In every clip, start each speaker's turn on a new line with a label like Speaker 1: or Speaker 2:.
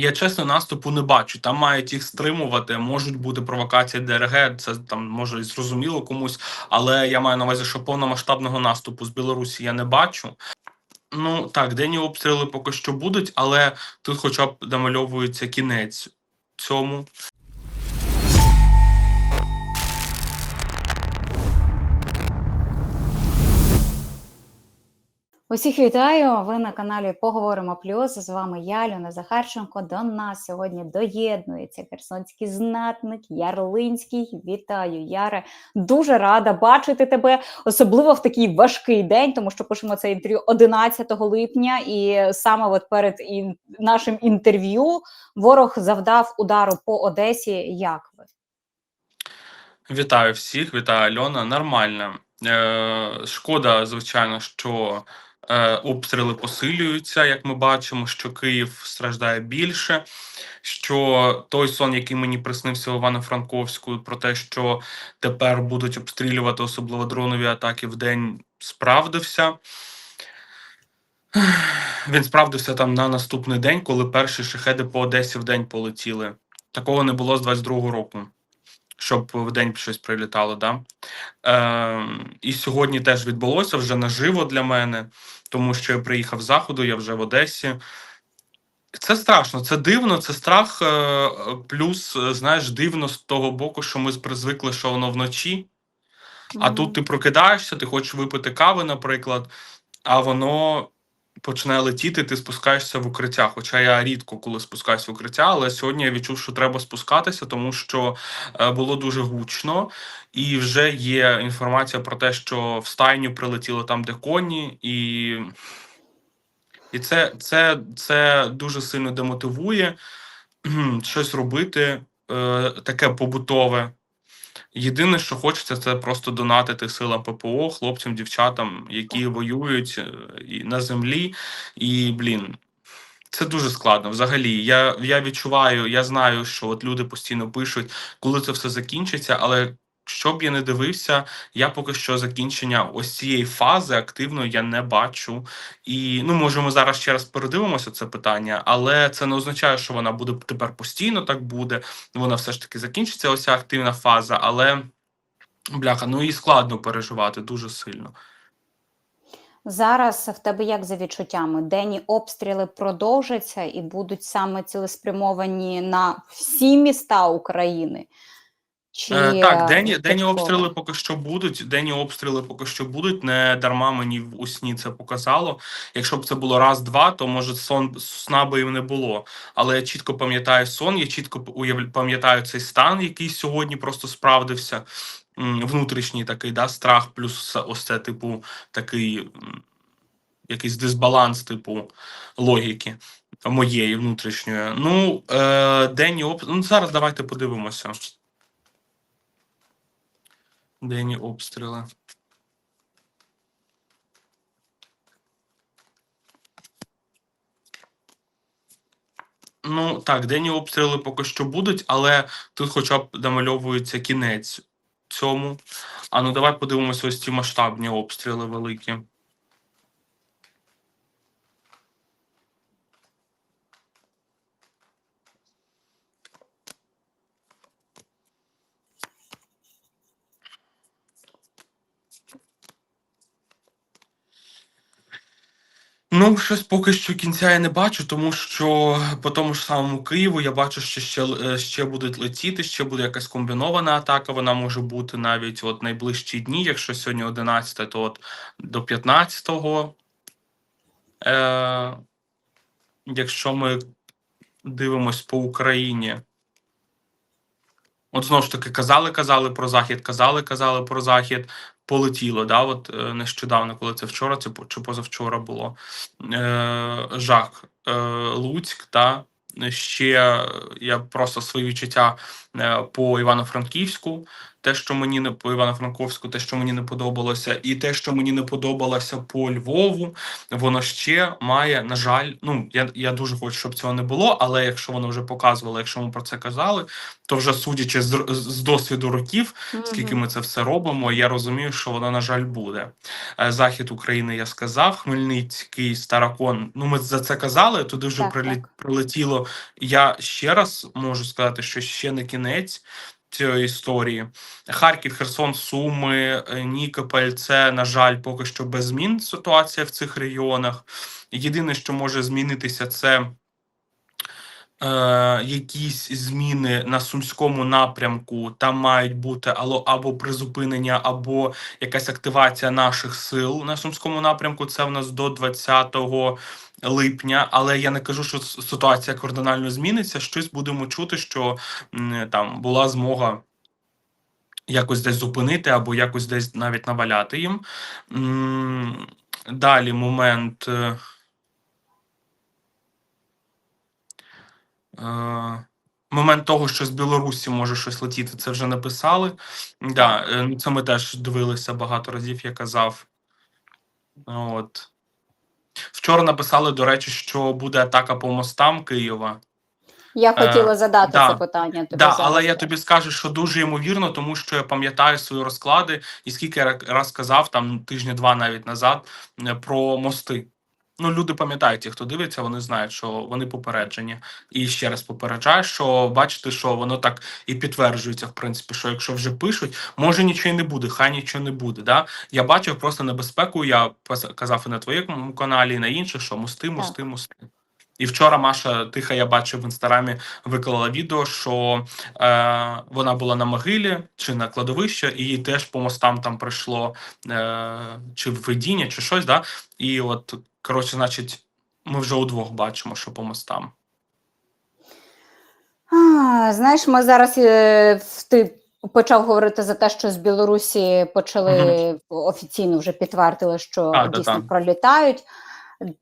Speaker 1: Я чесно наступу не бачу. Там мають їх стримувати. Можуть бути провокації ДРГ. Це там може і зрозуміло комусь, але я маю на увазі, що повномасштабного наступу з Білорусі я не бачу. Ну так, денні обстріли поки що будуть, але тут, хоча б намальовується кінець цьому.
Speaker 2: Усіх вітаю! Ви на каналі Поговоримо Плюс. З вами я, Люна Захарченко. До нас сьогодні доєднується херсонський знатник Ярлинський. Вітаю, Яре! Дуже рада бачити тебе, особливо в такий важкий день, тому що пишемо це інтерв'ю 11 липня, і саме от перед нашим інтерв'ю ворог завдав удару по Одесі. Як ви?
Speaker 1: Вітаю всіх, вітаю Альона. Нормально. Е, шкода, звичайно, що обстріли посилюються, як ми бачимо, що Київ страждає більше. Що той сон, який мені приснився в Івано-Франковську, про те, що тепер будуть обстрілювати особливо дронові атаки в день, справдився. Він справдився там на наступний день, коли перші шахеди по Одесі в день полетіли. Такого не було з 22-го року щоб в день щось прилітало. Да? Е, і сьогодні теж відбулося вже наживо для мене, тому що я приїхав з заходу, я вже в Одесі. Це страшно, це дивно, це страх. е, Плюс, е, знаєш, дивно з того боку, що ми звикли, що воно вночі. А
Speaker 2: Мгм.
Speaker 1: тут ти прокидаєшся, ти хочеш випити кави, наприклад, а воно починає летіти, ти спускаєшся в укриття. Хоча я рідко коли спускаюся в укриття, але сьогодні я відчув, що треба спускатися, тому що е, було дуже гучно, і вже є інформація про те, що в стайню прилетіло там, де коні, і, і це, це, це дуже сильно демотивує щось робити, е, таке побутове. Єдине, що хочеться, це просто донатити силам ППО, хлопцям, дівчатам, які воюють е, і на землі. І блін, це дуже складно. Взагалі, я, я відчуваю, я знаю, що от люди постійно пишуть, коли це все закінчиться, але. Що б я не дивився, я поки що закінчення ось цієї фази активно я не бачу. І ну, може, ми зараз ще раз передивимося це питання, але це не означає, що вона буде тепер постійно так буде. Вона все ж таки закінчиться, ось ця активна фаза, але бляха, ну і складно переживати дуже сильно.
Speaker 2: Зараз в тебе як за відчуттями? Денні обстріли продовжаться і будуть саме цілеспрямовані на всі міста України? Чи
Speaker 1: Е, так, денні,
Speaker 2: е,
Speaker 1: денні обстріли поки що будуть. Денні обстріли поки що будуть. Не дарма мені в усні це показало. Якщо б це було раз-два, то може сон сна би і не було. Але я чітко пам'ятаю сон, я чітко пам'ятаю цей стан, який сьогодні просто справдився. Внутрішній такий да, страх, плюс ось це, типу, такий якийсь дисбаланс, типу, логіки моєї внутрішньої. Ну, е, денні обстріли. Ну, зараз давайте подивимося. Денні обстріли. Ну так, денні обстріли поки що будуть, але тут хоча б намальовується кінець цьому. А ну давай подивимося ось ці масштабні обстріли великі. Ну, щось поки що кінця я не бачу, тому що по тому ж самому Києву я бачу, що ще, е, ще будуть летіти, ще буде якась комбінована атака. Вона може бути навіть от найближчі дні. Якщо сьогодні 11, то от до 15-го. Е, якщо ми дивимось по Україні. От знову ж таки казали, казали про захід, казали, казали про захід. Полетіло, да, от е, нещодавно, коли це вчора, це чи позавчора було. Е, жах. Е, Луцьк, та ще е, я просто свої відчуття е, по Івано-Франківську, те, що мені не по Івано-Франковську, те, що мені не подобалося, і те, що мені не подобалося по Львову, воно ще має, на жаль, ну я, я дуже хочу, щоб цього не було, але якщо воно вже показувало, якщо ми про це казали, то вже судячи з, з досвіду років, скільки ми це все робимо, я розумію, що воно, на жаль, буде. Е, Захід України я сказав, Хмельницький, Старокон. Ну, ми за це казали. Туди вже
Speaker 2: Так,
Speaker 1: прилі...
Speaker 2: так.
Speaker 1: прилетіло я ще раз можу сказати, що ще не кінець цієї історії. Харків, Херсон, Суми, е, Нікополь це, на жаль, поки що без змін ситуація в цих регіонах. Єдине, що може змінитися, це е, якісь зміни на сумському напрямку. Там мають бути або, або призупинення, або якась активація наших сил на сумському напрямку. Це в нас до 20 липня. Але я не кажу, що ситуація кардинально зміниться. Щось будемо чути, що там була змога. Якось десь зупинити або якось десь навіть наваляти їм. Далі момент. е, Е, Момент того, що з Білорусі може щось летіти, це вже написали. Да, е, ну, це ми теж дивилися багато разів, я казав. От. Вчора написали, до речі, що буде атака по мостам Києва.
Speaker 2: Я
Speaker 1: Е,
Speaker 2: хотіла задати
Speaker 1: да,
Speaker 2: це питання. Тобі
Speaker 1: Да, але я тобі скажу, що дуже ймовірно, тому що я пам'ятаю свої розклади, і скільки я раз казав там тижні два навіть назад е, про мости. Ну, люди пам'ятають, ті, хто дивиться, вони знають, що вони попереджені. І ще раз попереджаю, що бачите, що воно так і підтверджується, в принципі, що якщо вже пишуть, може нічого й не буде, хай нічого не буде. Да? Я бачив просто небезпеку. Я казав і на твоєму каналі, і на інших, що мости, мости, мости. І вчора Маша Тиха, я бачив в інстаграмі, виклала відео, що е, вона була на могилі чи на кладовищі, і їй теж по мостам там прийшло е, чи видіння, чи щось, да? І от, коротше, значить, ми вже удвох бачимо, що по мостам.
Speaker 2: А, знаєш, ми зараз е, ти почав говорити за те, що з Білорусі почали офіційно вже підтвердили, що
Speaker 1: А,
Speaker 2: дійсно
Speaker 1: так.
Speaker 2: пролітають.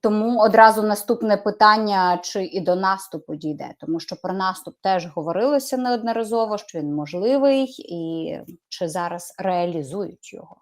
Speaker 2: Тому одразу наступне питання: чи і до наступу дійде? Тому що про наступ теж говорилося неодноразово, що він можливий, і чи зараз реалізують його?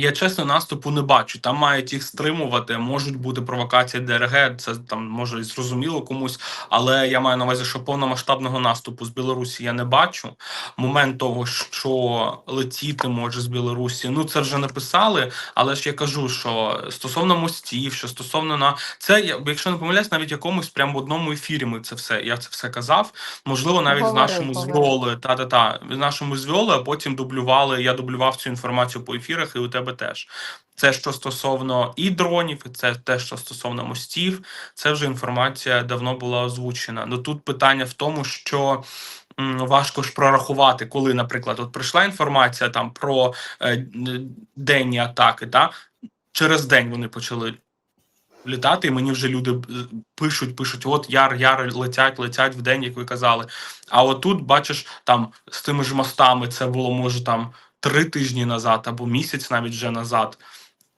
Speaker 1: Я чесно наступу не бачу. Там мають їх стримувати. Можуть бути провокації ДРГ. Це там може і зрозуміло комусь, але я маю на увазі, що повномасштабного наступу з Білорусі я не бачу. Момент того, що летіти може з Білорусі, ну це вже написали. Але ж я кажу, що стосовно мостів, що стосовно на це, якщо не помиляюсь, навіть якомусь прямо в одному ефірі ми це все. Я це все казав. Можливо, навіть
Speaker 2: Говорив,
Speaker 1: з нашому з та та та з нашому з а потім дублювали. Я дублював цю інформацію по ефірах, і у тебе теж. Це що стосовно і дронів, і це те, що стосовно мостів. Це вже інформація давно була озвучена. Ну тут питання в тому, що. Важко ж прорахувати, коли, наприклад, от прийшла інформація там про е, денні атаки, та через день вони почали літати, і мені вже люди е, пишуть, пишуть: от яр, яр летять, летять в день, як ви казали. А отут, бачиш, там з тими ж мостами це було може там три тижні назад або місяць навіть вже назад.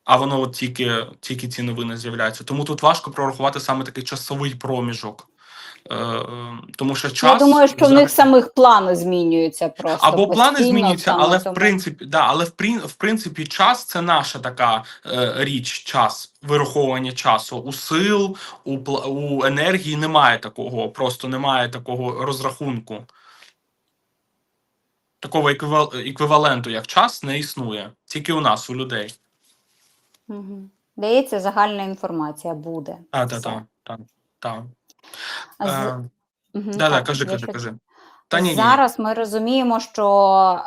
Speaker 1: А воно от тільки, тільки ці новини з'являються. Тому тут важко прорахувати саме такий часовий проміжок. Е, е, тому що час
Speaker 2: Я думаю, що в них самих плани змінюються просто
Speaker 1: або плани змінюються, але в принципі, да, але в принципі, час це наша така е, річ, час вираховування часу. У сил, у у енергії немає такого, просто немає такого розрахунку. Такого еквівал- еквіваленту, як час, не існує. Тільки у нас, у людей.
Speaker 2: Мгм. Дається загальна інформація буде.
Speaker 1: А, так,
Speaker 2: так.
Speaker 1: та, та, та.
Speaker 2: А з-
Speaker 1: Е,
Speaker 2: Мгм,
Speaker 1: да, да,
Speaker 2: так,
Speaker 1: кажи, кажи, кажи. Та ні.
Speaker 2: Зараз ми розуміємо, що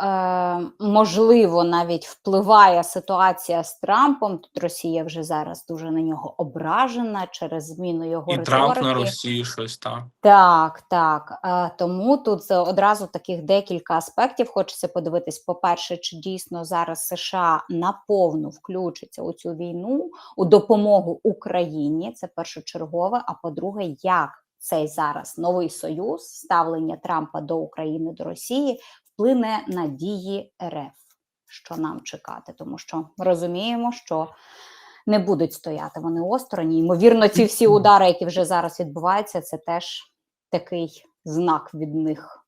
Speaker 2: е, можливо навіть впливає ситуація з Трампом. Тут Росія вже зараз дуже на нього ображена через зміну його
Speaker 1: І
Speaker 2: риторики.
Speaker 1: Трамп на Росії щось так.
Speaker 2: Так, так. Е, Тому тут одразу таких декілька аспектів. Хочеться подивитись. По-перше, чи дійсно зараз США наповну включиться у цю війну у допомогу Україні. Це першочергове. А по-друге, як цей зараз новий союз, ставлення Трампа до України до Росії вплине на дії РФ. Що нам чекати, тому що розуміємо, що не будуть стояти вони осторонь. Ймовірно, ці всі удари, які вже зараз відбуваються, це теж такий знак від них.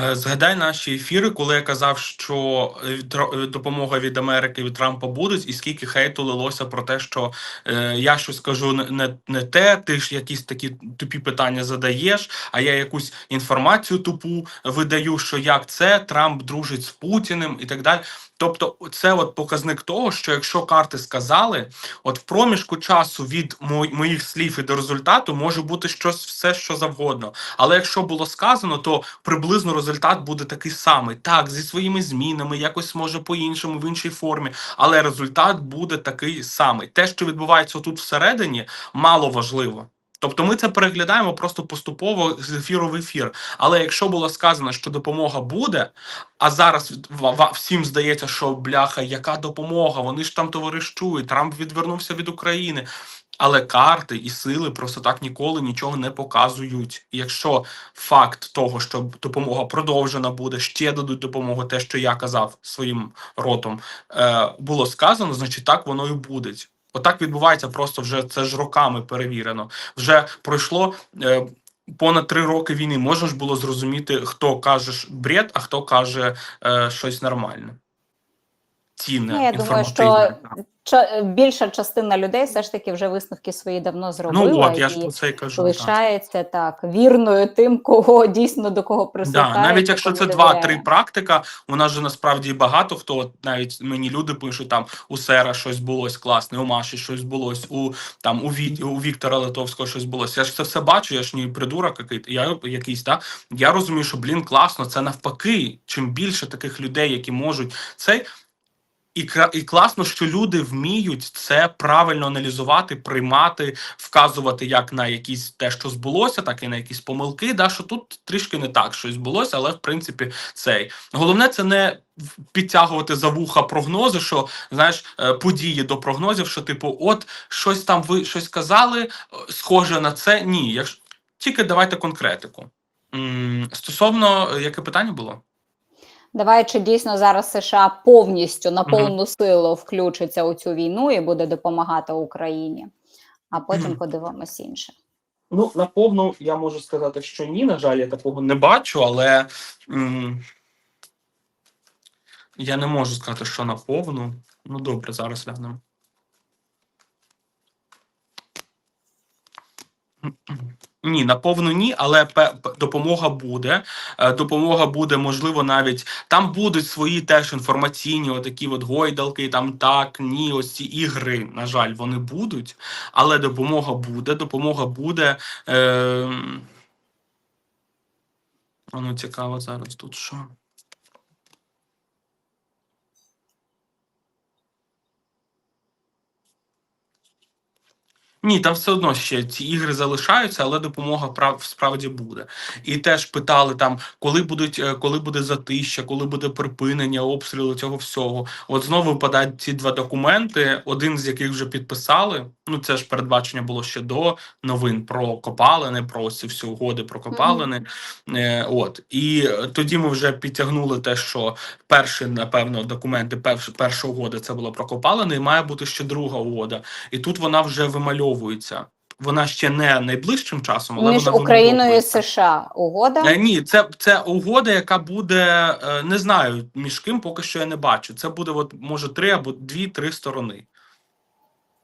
Speaker 1: Е, Згадай наші ефіри, коли я казав, що е, е, допомога від Америки від Трампа буде, і скільки хейту лилося про те, що е, я щось кажу не, не, те, ти ж якісь такі тупі питання задаєш, а я якусь інформацію тупу видаю, що як це Трамп дружить з Путіним і так далі. Тобто, це от показник того, що якщо карти сказали, от в проміжку часу від мо- моїх слів і до результату може бути щось все, що завгодно. Але якщо було сказано, то приблизно результат буде такий самий. Так, зі своїми змінами, якось може по-іншому, в іншій формі, але результат буде такий самий. Те, що відбувається тут всередині, мало важливо. Тобто ми це переглядаємо просто поступово з ефіру в ефір. Але якщо було сказано, що допомога буде, а зараз всім здається, що бляха, яка допомога? Вони ж там товаришують, Трамп відвернувся від України. Але карти і сили просто так ніколи нічого не показують. І якщо факт того, що допомога продовжена буде, ще дадуть допомогу, те, що я казав своїм ротом, е, було сказано, значить так воно і буде. Отак відбувається просто вже це ж роками перевірено. Вже пройшло е, понад три роки війни. Можна ж було зрозуміти, хто каже бред, а хто каже е, щось нормальне. Цінне,
Speaker 2: Ну, я думаю, що більша частина людей все ж таки вже висновки свої давно зробила.
Speaker 1: Ну от, я ж про це і кажу. так.
Speaker 2: лишається так вірною тим, кого дійсно до кого
Speaker 1: Да, навіть якщо це два-три практика, у нас же насправді багато хто, от навіть мені люди пишуть там у Сера щось збулось класне, у Маші щось збулось, у там у, Ві, у Віктора Литовського щось збулось. Я ж це все бачу, я ж не придурок який, я якийсь, так. Я розумію, що блін, класно, це навпаки. Чим більше таких людей, які можуть цей. І, і класно, що люди вміють це правильно аналізувати, приймати, вказувати як на якісь те, що збулося, так і на якісь помилки. Да, що тут трішки не так щось збулося, але в принципі цей головне це не підтягувати за вуха прогнози, що знаєш е, події до прогнозів, що типу, от щось там ви щось казали, е, схоже на це. Ні, якщо тільки давайте конкретику. М, Стосовно е, яке питання було?
Speaker 2: Давай чи дійсно зараз США повністю на повну силу включиться у цю війну і буде допомагати Україні, а потім подивимось інше.
Speaker 1: Ну, наповну я можу сказати, що ні. На жаль, я такого не бачу, але м, я не можу сказати, що наповну. Ну, добре, зараз глянемо. Ні, наповну ні, але допомога буде. Е, Допомога буде, можливо, навіть там будуть свої теж інформаційні, отакі от гойдалки, там так, ні, ось ці ігри, на жаль, вони будуть, але допомога буде. Допомога буде. Е, Воно цікаво зараз тут що. Ні, там все одно ще ці ігри залишаються, але допомога прав справді буде. І теж питали там, коли будуть, е, коли буде затища, коли буде припинення обстрілу цього всього. От знову випадають ці два документи, один з яких вже підписали. Ну це ж передбачення було ще до новин про копалини, про ці всі угоди про копалини. Е, от і е, тоді ми вже підтягнули те, що перші, напевно, документи, перш, перша угода це була про копалини, і має бути ще друга угода. І тут вона вже вимальовується. Вона ще не найближчим часом, але
Speaker 2: Між
Speaker 1: вона
Speaker 2: Україною і. США угода.
Speaker 1: Е, Ні, це, це угода, яка буде е, не знаю між ким, поки що я не бачу. Це буде, от може, три або дві-три сторони.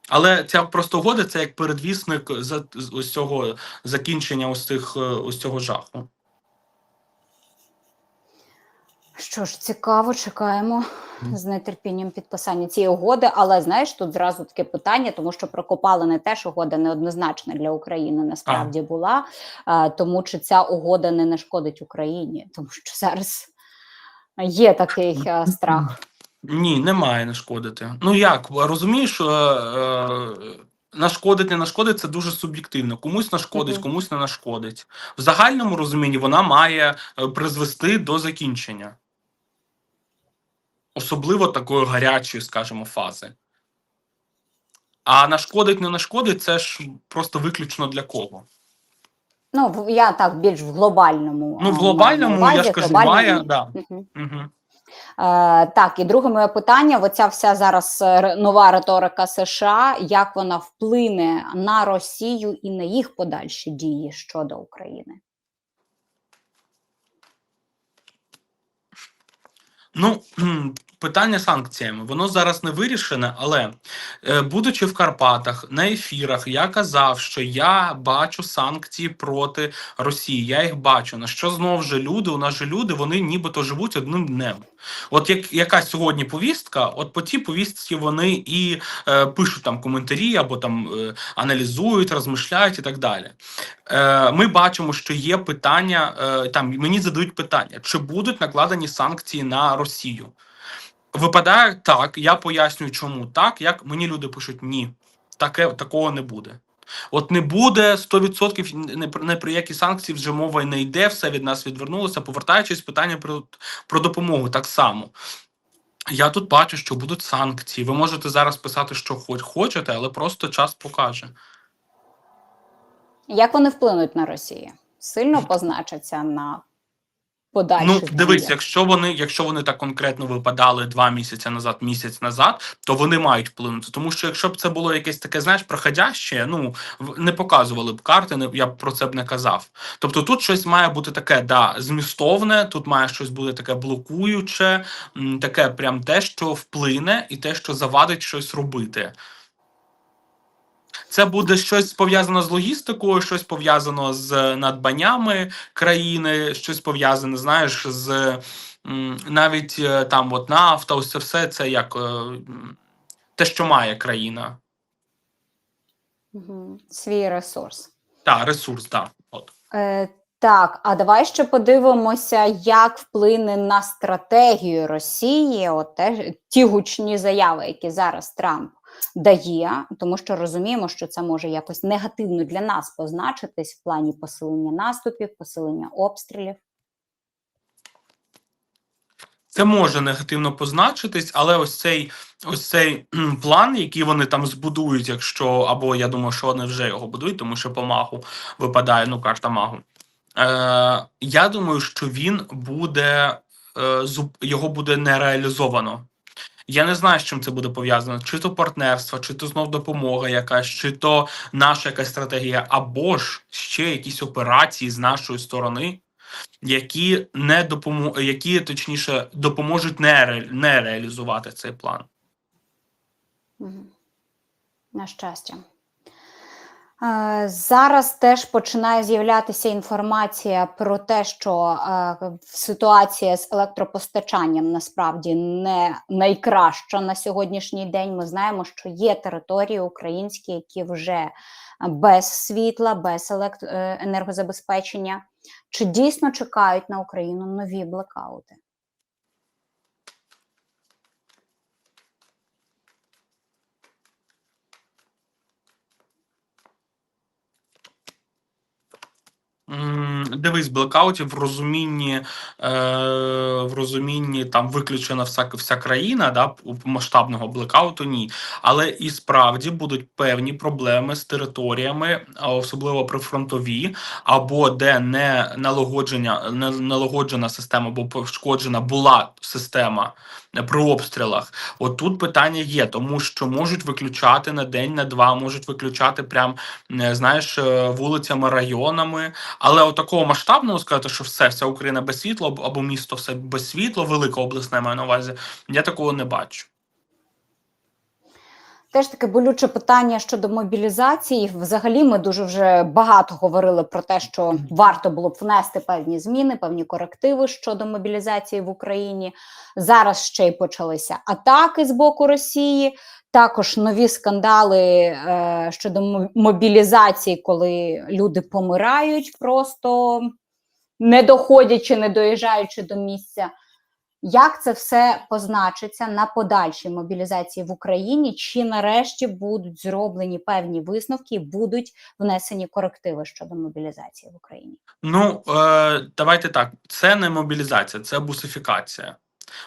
Speaker 1: Але ця просто угода це як передвісник за ось цього закінчення ось цих е, ось цього жаху.
Speaker 2: Що ж, цікаво, чекаємо з нетерпінням підписання цієї угоди. Але знаєш, тут зразу таке питання, тому що про копалини теж угода неоднозначна для України насправді була. А, тому чи ця угода не нашкодить Україні, тому що зараз є такий а, страх.
Speaker 1: Ні, немає нашкодити. Ну як розумієш, е, е, нашкодить, не нашкодить це дуже суб'єктивно. Комусь нашкодить, комусь не нашкодить. В загальному розумінні вона має е, призвести до закінчення, особливо такої гарячої, скажімо, фази. А нашкодить, не нашкодить це ж просто виключно для кого.
Speaker 2: Ну я так більш в глобальному.
Speaker 1: Ну, в глобальному,
Speaker 2: маю
Speaker 1: я ж кажу,
Speaker 2: глобальній
Speaker 1: має, да.
Speaker 2: Мгм.
Speaker 1: Угу.
Speaker 2: Е, так, і друге моє питання: оця вся зараз е, нова риторика США, як вона вплине на Росію і на їх подальші дії щодо України?
Speaker 1: Ну, питання санкціями, воно зараз не вирішене, але е, будучи в Карпатах на ефірах, я казав, що я бачу санкції проти Росії. Я їх бачу. На що знову ж люди, у нас же люди, вони нібито живуть одним днем. От як якась сьогодні повістка, от по тій повістці вони і е, пишуть там коментарі або там е, аналізують, розмишляють і так далі. Е, ми бачимо, що є питання. Е, там мені задають питання, чи будуть накладені санкції на Росію. Випадає так, я пояснюю, чому так. Як мені люди пишуть, ні, таке такого не буде. От не буде 100% не, про- які санкції вже мова й не йде, все від нас відвернулося. Повертаючись, питання про, про допомогу так само. Я тут бачу, що будуть санкції. Ви можете зараз писати, що хоч хочете, але просто час покаже.
Speaker 2: Як вони вплинуть на Росію? Сильно позначаться на подальших
Speaker 1: Ну, дивись, якщо вони, якщо вони так конкретно випадали два місяці назад, місяць назад, то вони мають вплинути. Тому що якщо б це було якесь таке, знаєш, проходяще, ну не показували б карти, не я б про це б не казав. Тобто тут щось має бути таке, да, змістовне, тут має щось бути таке блокуюче, таке прям те, що вплине, і те, що завадить щось робити. Це буде щось пов'язано з логістикою, щось пов'язано з надбаннями країни, щось пов'язане, знаєш, з навіть е, там от нафта, це все це як е, те, що має країна.
Speaker 2: Свій ресурс.
Speaker 1: Так, ресурс, так. От.
Speaker 2: Е, так, а давай ще подивимося, як вплине на стратегію Росії от те, ті гучні заяви, які зараз Трамп дає, тому що розуміємо, що це може якось негативно для нас позначитись в плані посилення наступів, посилення обстрілів.
Speaker 1: Це може негативно позначитись, але ось цей ось цей план, який вони там збудують, якщо або я думаю, що вони вже його будують, тому що по магу випадає ну карта магу. Е, я думаю, що він буде е, його буде не реалізовано. Я не знаю, з чим це буде пов'язано: чи то партнерство, чи то знов допомога якась, чи то наша якась стратегія, або ж ще якісь операції з нашої сторони, які не допомо... які точніше допоможуть не, ре... не реалізувати цей план.
Speaker 2: На щастя. Е, Зараз теж починає з'являтися інформація про те, що е, ситуація з електропостачанням насправді не найкраща на сьогоднішній день. Ми знаємо, що є території українські, які вже без світла, без е, енергозабезпечення. Чи дійсно чекають на Україну нові блекаути?
Speaker 1: Дивись, блекаутів в розумінні, е, в розумінні там виключена вся, вся країна, да, масштабного блекауту ні. Але і справді будуть певні проблеми з територіями, особливо прифронтові, або де не налагодження, не налагоджена система, або пошкоджена була система при обстрілах. От тут питання є, тому що можуть виключати на день, на два, можуть виключати прям, знаєш, е, вулицями, районами. Але от такого масштабного сказати, що все, вся Україна без світла або місто все без світла, велика обласне маю на увазі, я такого не бачу.
Speaker 2: Теж таке болюче питання щодо мобілізації. Взагалі, ми дуже вже багато говорили про те, що варто було б внести певні зміни, певні корективи щодо мобілізації в Україні. Зараз ще й почалися атаки з боку Росії. Також нові скандали е, щодо мобілізації, коли люди помирають, просто не доходячи, не доїжджаючи до місця. Як це все позначиться на подальшій мобілізації в Україні? Чи нарешті будуть зроблені певні висновки будуть внесені корективи щодо мобілізації в Україні?
Speaker 1: Ну е, давайте так. Це не мобілізація, це бусифікація.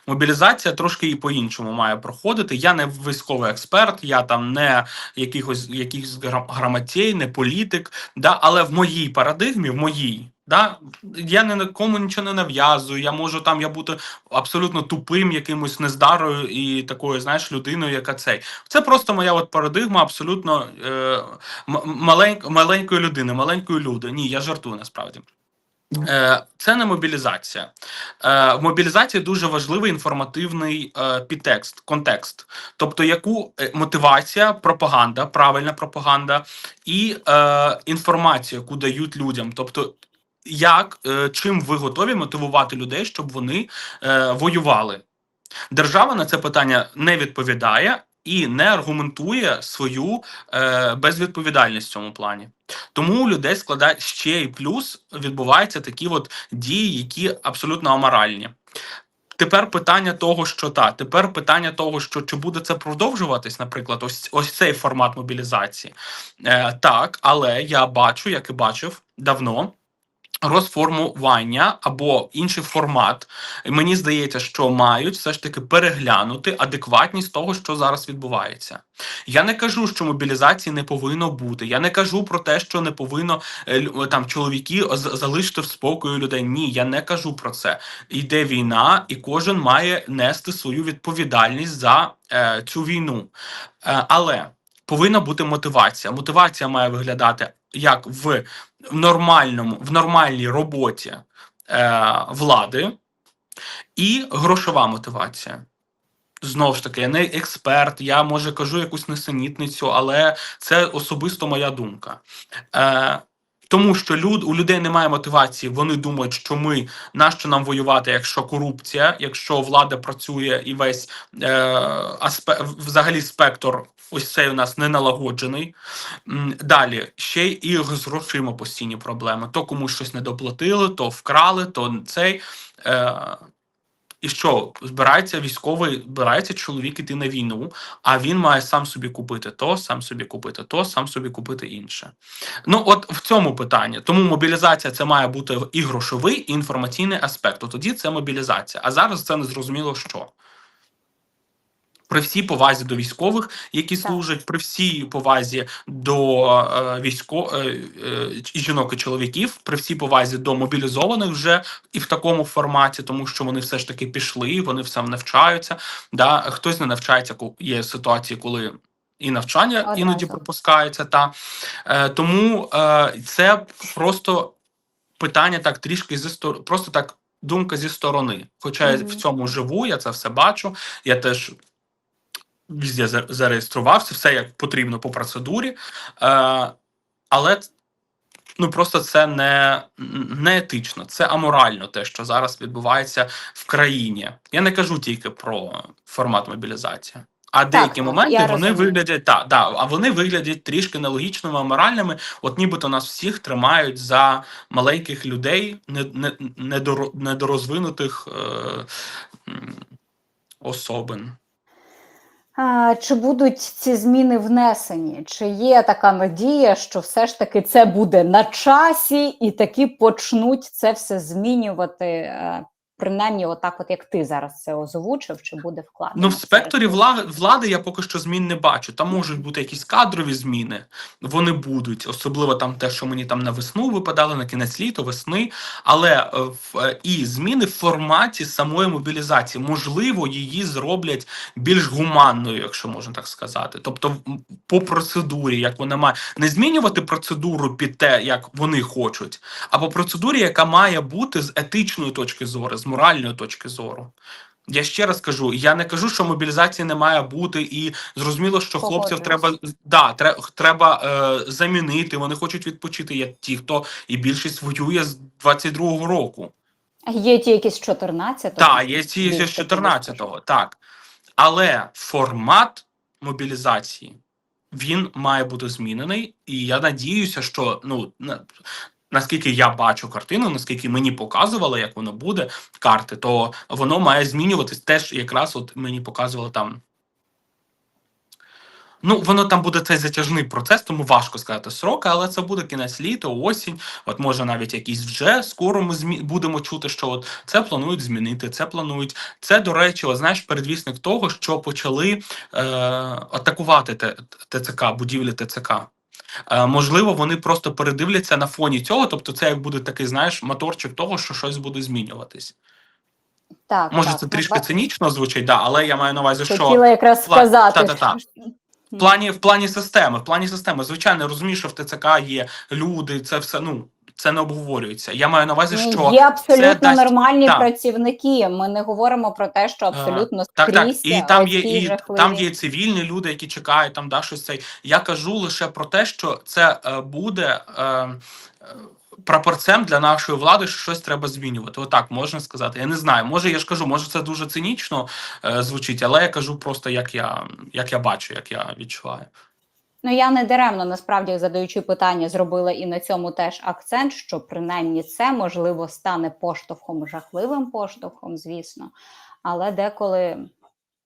Speaker 1: Мобілізація трошки і по-іншому має проходити. Я не військовий експерт, я там не якихось якихось гра- грамотей, не політик. Да, але в моїй парадигмі, в моїй, да, я не нікому нічого не нав'язую. Я можу там я бути абсолютно тупим, якимось нездарою і такою, знаєш, людиною, яка цей. Це просто моя от парадигма абсолютно е, м- маленьк, маленької людини, маленької люди. Ні, я жартую насправді. Е, Це не мобілізація. Е, В мобілізації дуже важливий інформативний е, підтекст, контекст. Тобто, яку мотивація, пропаганда, правильна пропаганда і е, інформація, яку дають людям. Тобто, як е, чим ви готові мотивувати людей, щоб вони е, воювали? Держава на це питання не відповідає і не аргументує свою е, безвідповідальність в цьому плані. Тому у людей складає ще й плюс відбуваються такі от дії, які абсолютно аморальні. Тепер питання того, що та тепер питання того, що чи буде це продовжуватись, наприклад, ось ось цей формат мобілізації. Е, так, але я бачу, як і бачив давно. Розформування або інший формат, мені здається, що мають все ж таки переглянути адекватність того, що зараз відбувається. Я не кажу, що мобілізації не повинно бути. Я не кажу про те, що не повинно е, там чоловіки залишити в спокою людей. Ні, я не кажу про це. Йде війна, і кожен має нести свою відповідальність за е, цю війну. Е, але повинна бути мотивація. Мотивація має виглядати як в нормальному, в нормальній роботі е, влади і грошова мотивація. Знову ж таки, я не експерт, я може кажу якусь несенітницю, але це особисто моя думка. Е, тому що люд, у людей немає мотивації, вони думають, що ми нащо нам воювати, якщо корупція, якщо влада працює і весь е, аспе, взагалі спектр ось цей у нас не налагоджений. Далі ще і з грошима постійні проблеми. То комусь щось не доплатили, то вкрали, то цей. Е, і що збирається військовий, збирається чоловік іти на війну, а він має сам собі купити то, сам собі купити то, сам собі купити інше. Ну от в цьому питанні. Тому мобілізація це має бути і грошовий, і інформаційний аспект. Тоді це мобілізація. А зараз це не зрозуміло що. При всій повазі до військових, які
Speaker 2: Так.
Speaker 1: служать, при всій повазі до е, військо е, е, жінок і чоловіків, при всій повазі до мобілізованих вже і в такому форматі, тому що вони все ж таки пішли, вони все навчаються. Да? Хтось не навчається, є ситуації, коли і навчання
Speaker 2: Одразу.
Speaker 1: іноді пропускається. Та е, тому е, це просто питання так трішки зі сторони, просто так думка зі сторони. Хоча я в цьому живу, я це все бачу. Я теж везде зареєструвався, все як потрібно по процедурі. Е, але ну просто це не, не етично, це аморально, те, що зараз відбувається в країні. Я не кажу тільки про формат мобілізації. А деякі
Speaker 2: ну,
Speaker 1: моменти вони
Speaker 2: розумію.
Speaker 1: виглядять та, да, а вони виглядять трішки нелогічними, аморальними. От нібито нас всіх тримають за маленьких людей, не, не, недоро- недорозвинутих е, особин.
Speaker 2: Чи будуть ці зміни внесені? Чи є така надія, що все ж таки це буде на часі, і таки почнуть це все змінювати? Е, Принаймні, отак, от як ти зараз це озвучив, чи буде вкладено?
Speaker 1: Ну, в
Speaker 2: це?
Speaker 1: спекторі влади я поки що змін не бачу. Там можуть бути якісь кадрові зміни, вони будуть, особливо там те, що мені там на весну випадало, на кінець літа, весни. Але е, в, е, і зміни в форматі самої мобілізації, можливо, її зроблять більш гуманною, якщо можна так сказати. Тобто, по процедурі, як вона має не змінювати процедуру під те, як вони хочуть, а по процедурі, яка має бути з етичної точки зору, з моральної точки зору. Я ще раз кажу: я не кажу, що мобілізації не має бути, і зрозуміло, що хлопців треба да, треба, треба е, замінити. Вони хочуть відпочити. Є ті, хто і більшість воює з 22-го року.
Speaker 2: Є ті, які з 14-го?
Speaker 1: Так, є ці
Speaker 2: Більше
Speaker 1: з 14-го, так. Але формат мобілізації він має бути змінений, і я надіюся, що ну наскільки я бачу картину, наскільки мені показували, як воно буде карти, то воно має змінюватись теж якраз от мені показували там. Ну, воно там буде цей затяжний процес, тому важко сказати сроки, але це буде кінець літа, осінь. От може навіть якийсь вже скоро ми змі... будемо чути, що от це планують змінити, це планують. Це, до речі, от, знаєш, передвісник того, що почали е, атакувати ТЦК, будівлі ТЦК. Е, можливо, вони просто передивляться на фоні цього, тобто це як буде такий, знаєш, моторчик того, що щось буде змінюватись.
Speaker 2: Так,
Speaker 1: Може,
Speaker 2: так,
Speaker 1: це
Speaker 2: ну,
Speaker 1: трішки
Speaker 2: так.
Speaker 1: цинічно звучить, да, але я маю на увазі, що
Speaker 2: Хотіла якраз
Speaker 1: Пла-
Speaker 2: сказати.
Speaker 1: та-та-та. В плані, в плані системи, в плані системи, звичайно, розумієш, що в ТЦК є люди, це все, ну, це не обговорюється. Я маю на увазі, що
Speaker 2: Є абсолютно
Speaker 1: дасть-
Speaker 2: нормальні
Speaker 1: так.
Speaker 2: працівники. Ми не говоримо про те, що абсолютно
Speaker 1: Так, так, і там є і
Speaker 2: жахливі-
Speaker 1: там є цивільні люди, які чекають там да щось цей. Я кажу лише про те, що це е, буде е, е, прапорцем для нашої влади, що щось треба змінювати. Отак можна сказати. Я не знаю. Може, я ж кажу, може це дуже цинічно е, звучить, але я кажу просто як я як я бачу, як я відчуваю.
Speaker 2: Ну я не даремно насправді задаючи питання, зробила і на цьому теж акцент, що принаймні це можливо стане поштовхом, жахливим поштовхом, звісно. Але деколи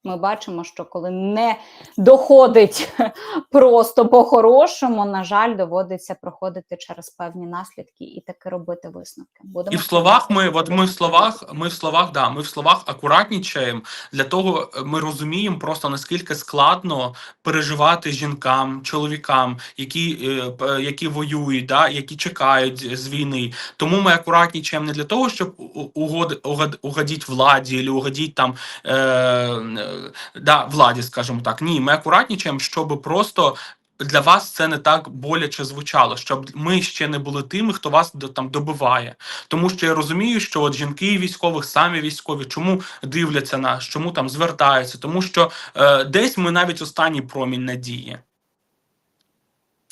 Speaker 2: ми бачимо, що коли не доходить просто по-хорошому, на жаль, доводиться проходити через певні наслідки і таки робити висновки. Будемо
Speaker 1: І в словах ми, от ми в словах, ми в словах, да, ми в словах акуратнічаємо. Для того е, ми розуміємо просто наскільки складно переживати жінкам, чоловікам, які, е, які воюють, да, які чекають з війни. Тому ми акуратнічаємо не для того, щоб угод, угод, угодіть владі, або угодіть там е, да, владі, скажімо так. Ні, ми акуратнічаємо, щоб просто. Для вас це не так боляче звучало, щоб ми ще не були тими, хто вас там добиває. Тому що я розумію, що от жінки військових, самі військові, чому дивляться нас, чому там звертаються, тому що е, десь ми навіть останній промінь надії.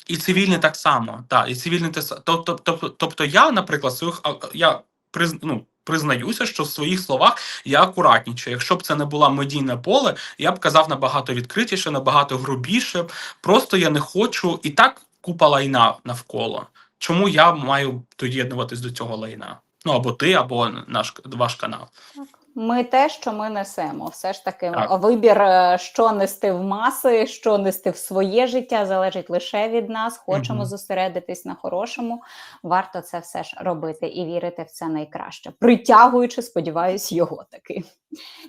Speaker 1: І цивільні так само. Так, і цивільні тобто, тобто, тобто я, наприклад, своїх я приз, ну, признаюся, що в своїх словах я акуратніше, Якщо б це не була медійне поле, я б казав набагато відкритіше, набагато грубіше. Просто я не хочу і так купа лайна навколо. Чому я маю доєднуватись до цього лайна? Ну або ти, або наш ваш канал.
Speaker 2: Ми те, що ми несемо, все ж таки
Speaker 1: Так.
Speaker 2: вибір, е, що нести в маси, що нести в своє життя, залежить лише від нас. Хочемо
Speaker 1: Мгм.
Speaker 2: зосередитись на хорошому. Варто це все ж робити і вірити в це найкраще, притягуючи, сподіваюсь, його таки.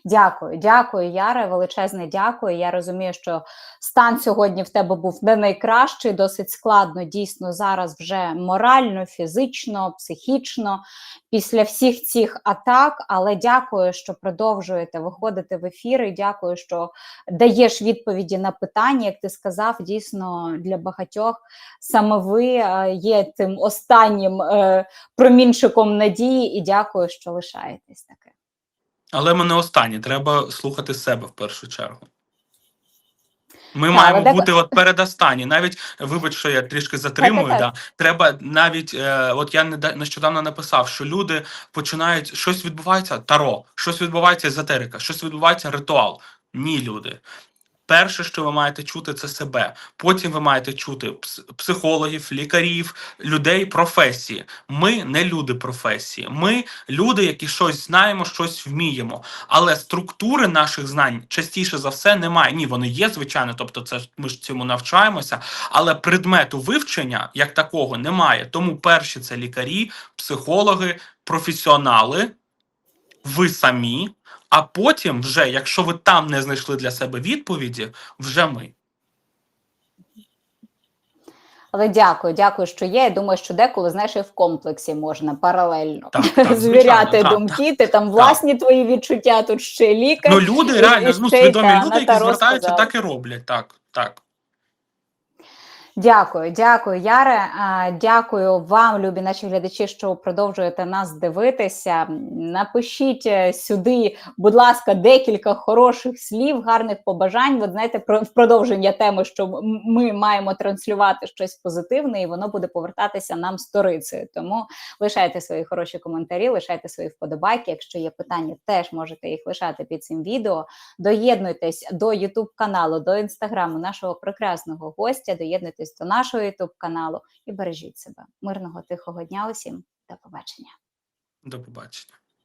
Speaker 2: Дякую, дякую, Яре. Величезне дякую. Я розумію, що стан сьогодні в тебе був не найкращий, досить складно дійсно зараз вже морально, фізично, психічно після всіх цих атак. Але дякую, що продовжуєте виходити в ефіри. Дякую, що даєш відповіді на питання. Як ти сказав, дійсно для багатьох саме ви е, є тим останнім е, промінчиком надії, і дякую, що лишаєтесь таке.
Speaker 1: Але ми не останні, треба слухати себе в першу чергу. Ми
Speaker 2: Так,
Speaker 1: маємо
Speaker 2: але
Speaker 1: бути от передостанні. Навіть вибач, що я трішки затримую.
Speaker 2: Так,
Speaker 1: Да,
Speaker 2: так,
Speaker 1: треба навіть, е, от я неда- нещодавно написав, що люди починають щось відбувається таро, щось відбувається езотерика, щось відбувається ритуал. Ні, люди. Перше, що ви маєте чути, це себе. Потім ви маєте чути психологів, лікарів, людей професії. Ми не люди професії. Ми люди, які щось знаємо, щось вміємо. Але структури наших знань частіше за все немає. Ні, вони є, звичайно, тобто це ми ж цьому навчаємося, але предмету вивчення як такого немає. Тому перші це лікарі, психологи, професіонали, ви самі. А потім, вже, якщо ви там не знайшли для себе відповіді, вже ми.
Speaker 2: Але дякую, дякую, що є. Я думаю, що деколи знаєш, і в комплексі можна паралельно
Speaker 1: Так, так,
Speaker 2: звіряти
Speaker 1: звичайно, так,
Speaker 2: думки. Ти там власні твої відчуття, тут ще лікар.
Speaker 1: Ну, люди
Speaker 2: і-
Speaker 1: реально,
Speaker 2: і
Speaker 1: ну, свідомі
Speaker 2: та,
Speaker 1: люди, які звертаються,
Speaker 2: сказав.
Speaker 1: так і роблять. Так, так.
Speaker 2: Дякую, дякую, Яре. Дякую вам, любі наші глядачі, що продовжуєте нас дивитися. Напишіть е, сюди, будь ласка, декілька хороших слів, гарних побажань. От знаєте, про в продовження теми, що ми маємо транслювати щось позитивне, і воно буде повертатися нам сторицею. Тому лишайте свої хороші коментарі, лишайте свої вподобайки. Якщо є питання, теж можете їх лишати під цим відео. Доєднуйтесь до YouTube каналу, до інстаграму нашого прекрасного гостя. Доєднуйтесь до нашого YouTube каналу і бережіть себе. Мирного тихого дня усім. До побачення.
Speaker 1: До побачення.